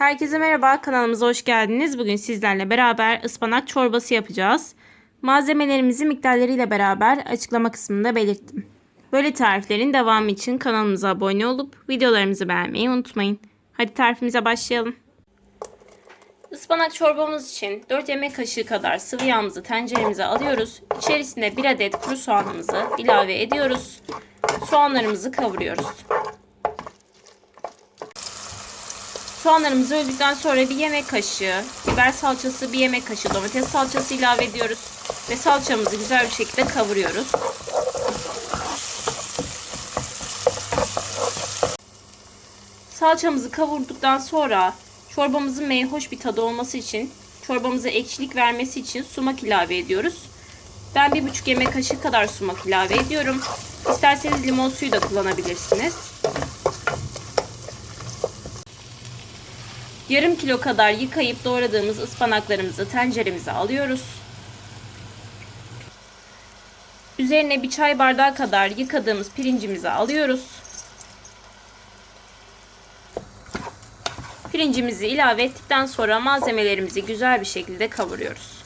Herkese merhaba, kanalımıza hoş geldiniz. Bugün sizlerle beraber ıspanak çorbası yapacağız. Malzemelerimizi miktarlarıyla beraber açıklama kısmında belirttim. Böyle tariflerin devamı için kanalımıza abone olup videolarımızı beğenmeyi unutmayın. Hadi tarifimize başlayalım. Ispanak çorbamız için 4 yemek kaşığı kadar sıvı yağımızı tenceremize alıyoruz. İçerisine 1 adet kuru soğanımızı ilave ediyoruz. Soğanlarımızı kavuruyoruz. Soğanlarımız öldükten sonra bir yemek kaşığı biber salçası, bir yemek kaşığı domates salçası ilave ediyoruz. Ve salçamızı güzel bir şekilde kavuruyoruz. Salçamızı kavurduktan sonra çorbamızın meyhoş bir tadı olması için, çorbamıza ekşilik vermesi için sumak ilave ediyoruz. Ben bir buçuk yemek kaşığı kadar sumak ilave ediyorum. İsterseniz limon suyu da kullanabilirsiniz. Yarım kilo kadar yıkayıp doğradığımız ıspanaklarımızı tenceremize alıyoruz. Üzerine bir çay bardağı kadar yıkadığımız pirincimizi alıyoruz. Pirincimizi ilave ettikten sonra malzemelerimizi güzel bir şekilde kavuruyoruz.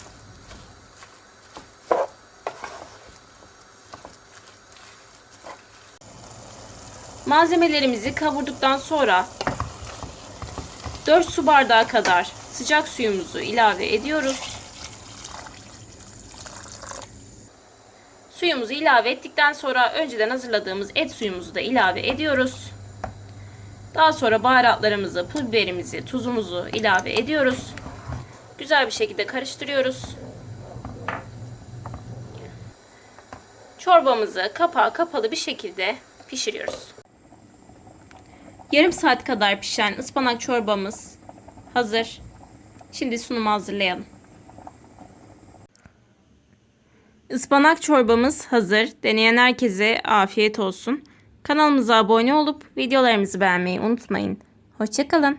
Malzemelerimizi kavurduktan sonra 4 su bardağı kadar sıcak suyumuzu ilave ediyoruz. Suyumuzu ilave ettikten sonra önceden hazırladığımız et suyumuzu da ilave ediyoruz. Daha sonra baharatlarımızı, pul biberimizi, tuzumuzu ilave ediyoruz. Güzel bir şekilde karıştırıyoruz. Çorbamızı kapağı kapalı bir şekilde pişiriyoruz. Yarım saat kadar pişen ıspanak çorbamız hazır. Şimdi sunumu hazırlayalım. Ispanak çorbamız hazır. Deneyen herkese afiyet olsun. Kanalımıza abone olup videolarımızı beğenmeyi unutmayın. Hoşçakalın.